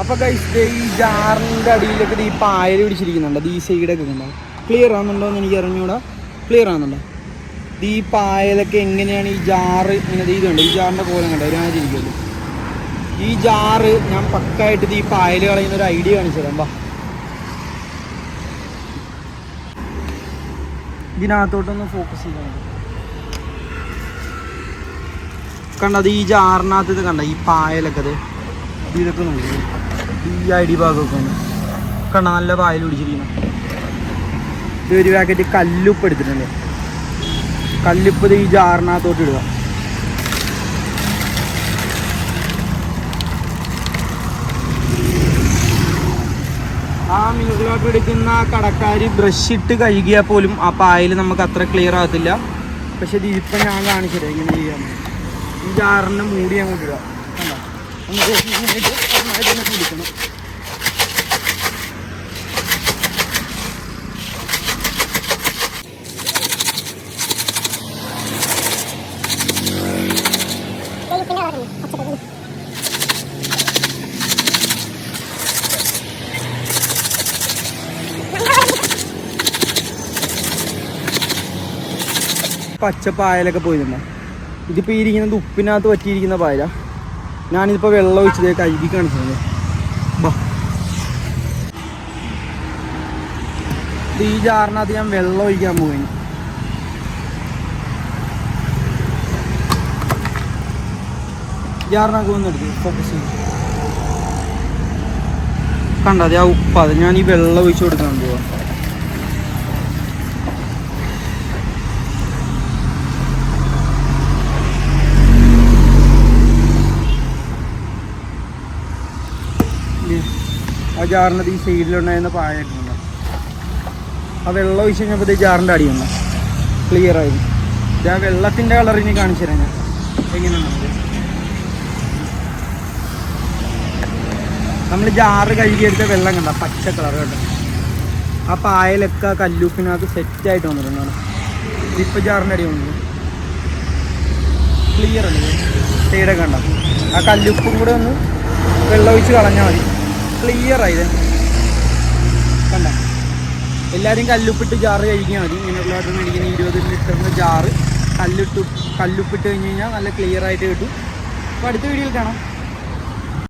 അപ്പൊ ഗൈസ് ഈ ജാറിന്റെ അടിയിലൊക്കെ ഈ പായൽ പിടിച്ചിരിക്കുന്നുണ്ട്. ഈ സൈഡൊക്കെ ഉണ്ടാവും ക്ലിയർ ആവുന്നുണ്ടോ എന്ന് എനിക്ക് അറിഞ്ഞൂടാ. ക്ലിയർ ആവുന്നുണ്ടോ? ഈ പായലൊക്കെ എങ്ങനെയാണ് ഈ ജാറ് ഇങ്ങനെ ഇതുണ്ട് ഈ ജാറിന്റെ കോലം കണ്ടോ? ഒരുമാതിരി ഈ ജാറ് ഞാൻ പക്കായിട്ട് ഈ പായൽ കളയുന്ന ഒരു ഐഡിയ കാണിച്ചു തരാം. വാ. ഇതിനകത്തോട്ടൊന്ന് ഫോക്കസ് ചെയ്യാൻ കണ്ടത് ഈ ജാറിനകത്ത് ഇത് കണ്ട? ഈ പായലൊക്കെ ഇത് ഇതൊക്കെ നോക്കി. ഈ അടി ഭാഗമൊക്കെ കണ്ണ നല്ല പായൽ പിടിച്ചിരിക്കുന്നു. ഇത് ഒരു പാക്കറ്റ് കല്ലുപ്പ് എടുത്തിട്ടുണ്ട്. കല്ലുപ്പ് ഈ ജാറിനകത്തോട്ട് ഇടുക. ആ മിനറൽ എടുക്കുന്ന കടക്കാർ ബ്രഷ് ഇട്ട് കഴുകിയാൽ പോലും ആ പായൽ നമുക്ക് അത്ര ക്ലിയർ ആകത്തില്ല. പക്ഷെ ഇത് ഇപ്പം ഞാൻ കാണിച്ചു ഇങ്ങനെ ചെയ്യാൻ ഈ ജാറിന് മൂടി അങ്ങോട്ട് ഇടുക കണ്ടോ? എന്നിട്ട് ഇങ്ങനെ ഇട്ട് നന്നായിട്ട് കുടിക്കണം പച്ച പായലൊക്കെ പോയിരുന്നു ഇതിപ്പോൾ ഇരിക്കുന്നത് ഉപ്പിനകത്ത് പറ്റിയിരിക്കുന്ന പായല. ഞാനിതിപ്പോൾ വെള്ളം ഒഴിച്ചത് കഴുകി കാണിച്ചത് ഈ ജാറിനകത്ത് ഞാൻ വെള്ളം ഒഴിക്കാൻ പോയി ജാറിനകത്ത് വന്നെടുത്ത് ഫോക്കസ് കണ്ടത് ആ ഉപ്പ് അത് ഞാൻ ഈ വെള്ളം ഒഴിച്ചു കൊടുക്കാൻ പോവാ. ആ ജാറിന്റെ ഈ സൈഡിലുണ്ടായിരുന്ന പായട്ടുണ്ട് ആ വെള്ളം ഒഴിച്ച് കഴിഞ്ഞപ്പോൾ ജാറിന്റെ ജാറിന്റെ ഉണ്ട് ക്ലിയർ ആയി. ആ വെള്ളത്തിന്റെ കളർ ഇനി കാണിച്ചു തരാം ഞാൻ. എങ്ങനെയാണ് നമ്മൾ ജാറ് കഴുകിയെടുത്ത വെള്ളം കണ്ട? പച്ച കളർ കണ്ട? ആ പായലൊക്കെ കല്ലുപ്പിനകത്ത് സെറ്റായിട്ട് വന്നിട്ടുണ്ടാണ്. ഇപ്പം ജാറിന്റെ അടി വന്നു. ക്ലിയർ അല്ലേ? സൈഡൊക്കെ കണ്ട? ആ കല്ലുപ്പും കൂടെ ഒന്ന് വെള്ളം ഒഴിച്ച് കളഞ്ഞാൽ മതി. ക്ലിയർ ആയത് കണ്ട? എല്ലാവരും കല്ലുപ്പിട്ട് ജാറ് കഴിക്കാൻ മതി. ഇങ്ങനെയുള്ള വാട്ടർ മേടിക്കുന്ന ഇരുപത് ലിറ്ററിന്റെ ജാറ് കല്ലിട്ട് കല്ലുപ്പിട്ട് കഴിഞ്ഞ് കഴിഞ്ഞാൽ നല്ല ക്ലിയർ ആയിട്ട് കിട്ടും. അപ്പോൾ അടുത്ത വീഡിയോയിൽ കാണാം.